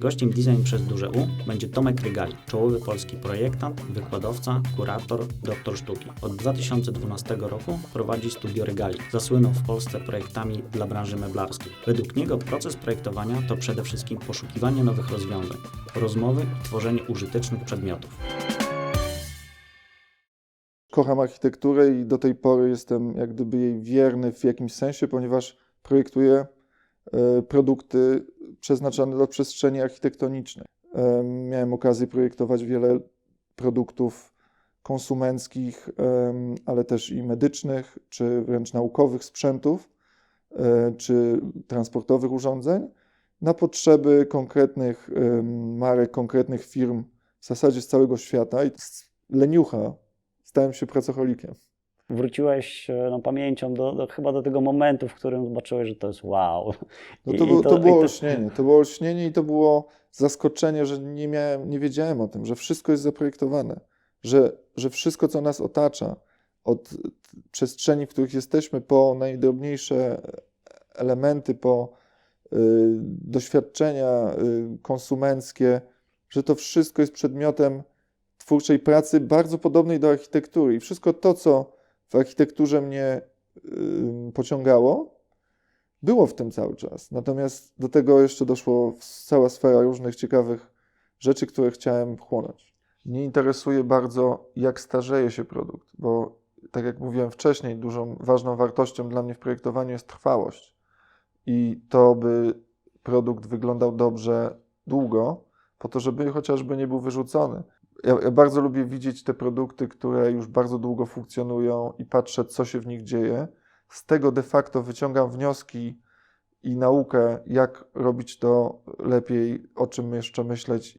Gościem Design przez duże U będzie Tomek Rygali, czołowy polski projektant, wykładowca, kurator, doktor sztuki. Od 2012 roku prowadzi studio Rygali. Zasłynął w Polsce projektami dla branży meblarskiej. Według niego proces projektowania to przede wszystkim poszukiwanie nowych rozwiązań, rozmowy i tworzenie użytecznych przedmiotów. Kocham architekturę i do tej pory jestem jak gdyby jej wierny w jakimś sensie, ponieważ projektuję e, produkty przeznaczone do przestrzeni architektonicznej. E, Miałem okazję projektować wiele produktów konsumenckich, ale też i medycznych, czy wręcz naukowych sprzętów, e, czy transportowych urządzeń na potrzeby konkretnych marek, konkretnych firm, w zasadzie z całego świata. I z leniucha stałem się pracocholikiem. Wróciłeś e, no, pamięcią do, do, chyba do tego momentu, w którym zobaczyłeś, że to jest wow. No to, i było, to i było olśnienie. To było olśnienie i to było zaskoczenie, że nie miałem, nie wiedziałem o tym, że wszystko jest zaprojektowane, że, że wszystko, co nas otacza, od przestrzeni, w których jesteśmy, po najdrobniejsze elementy, po y, doświadczenia y, konsumenckie, że to wszystko jest przedmiotem twórczej pracy bardzo podobnej do architektury. I wszystko to, co w architekturze mnie y, pociągało, było w tym cały czas. Natomiast do tego jeszcze doszło cała sfera różnych ciekawych rzeczy, które chciałem chłonąć. Mnie interesuje bardzo, jak starzeje się produkt, bo tak jak mówiłem wcześniej, dużą ważną wartością dla mnie w projektowaniu jest trwałość. I to, by produkt wyglądał dobrze długo, po to, żeby chociażby nie był wyrzucony. Ja, ja bardzo lubię widzieć te produkty, które już bardzo długo funkcjonują i patrzę, co się w nich dzieje. Z tego de facto wyciągam wnioski i naukę, jak robić to lepiej, o czym jeszcze myśleć.